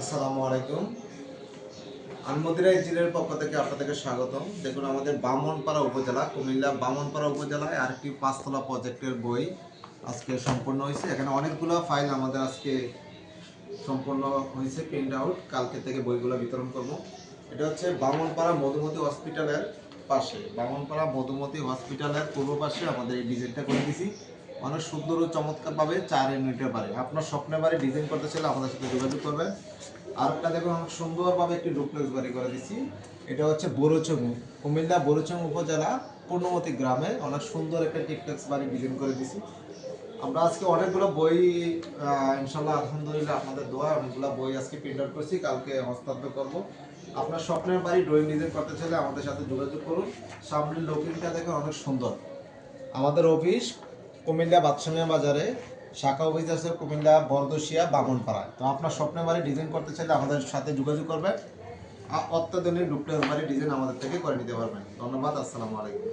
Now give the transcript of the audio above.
আসসালামু আলাইকুম। আনমদিরা ইঞ্জিনের পক্ষ থেকে আপনাদেরকে স্বাগতম। দেখুন, আমাদের বামনপাড়া উপজেলা, কুমিল্লা বামনপাড়া উপজেলায় আর আরেকটি পাঁচতলা প্রজেক্টের বই আজকে সম্পূর্ণ হয়েছে। এখানে অনেকগুলো ফাইল আমাদের আজকে সম্পূর্ণ হয়েছে প্রিন্ট আউট কালকে থেকে বইগুলো বিতরণ করব। এটা হচ্ছে বামনপাড়া মধুমতি হসপিটালের পাশে। বামনপাড়া মধুমতি হসপিটালের পূর্ব পাশে আমাদের এই ডিজাইনটা করে দিয়েছি অনেক সুন্দর ও চমৎকারভাবে চার ইউনিটের বাড়ি আপনার স্বপ্নের বাড়ি ডিজাইন করতে চাইলে আমাদের সাথে যোগাযোগ করবেন। আর একটা দেখুন, অনেক সুন্দরভাবে একটি ডুপ্লেক্স বাড়ি করে দিচ্ছি এটা হচ্ছে বড়চং কুমিল্লা বড়চং উপজেলা পূর্ণমতি গ্রামে অনেক সুন্দর একটা টিকটেক্স বাড়ি ডিজাইন করে দিছি আমরা আজকে অনেকগুলো বই ইনশাল্লাহ আলহামদুলিল্লাহ আপনাদের দোয়া অনেকগুলো বই আজকে প্রিন্ট আউট করছি, কালকে হস্তান্তর করব। আপনার স্বপ্নের বাড়ি ড্রয়িং ডিজাইন করতে চাইলে আমাদের সাথে যোগাযোগ করুন। সামনের লোকেশনটা দেখে অনেক সুন্দর। আমাদের অফিস কুমিল্লা বাদশামিয়া বাজারে শাখা অফিস আছে কুমিল্লা বরদশিয়া বামনপাড়ায় তো আপনার স্বপ্নের বাড়ি ডিজাইন করতে চাইলে আমাদের সাথে যোগাযোগ করবেন। অত্যাধুনিক ডুপ্লেক্স বাড়ি ডিজাইন আমাদের থেকে করে নিতে পারবেন। ধন্যবাদ, আসসালামু আলাইকুম।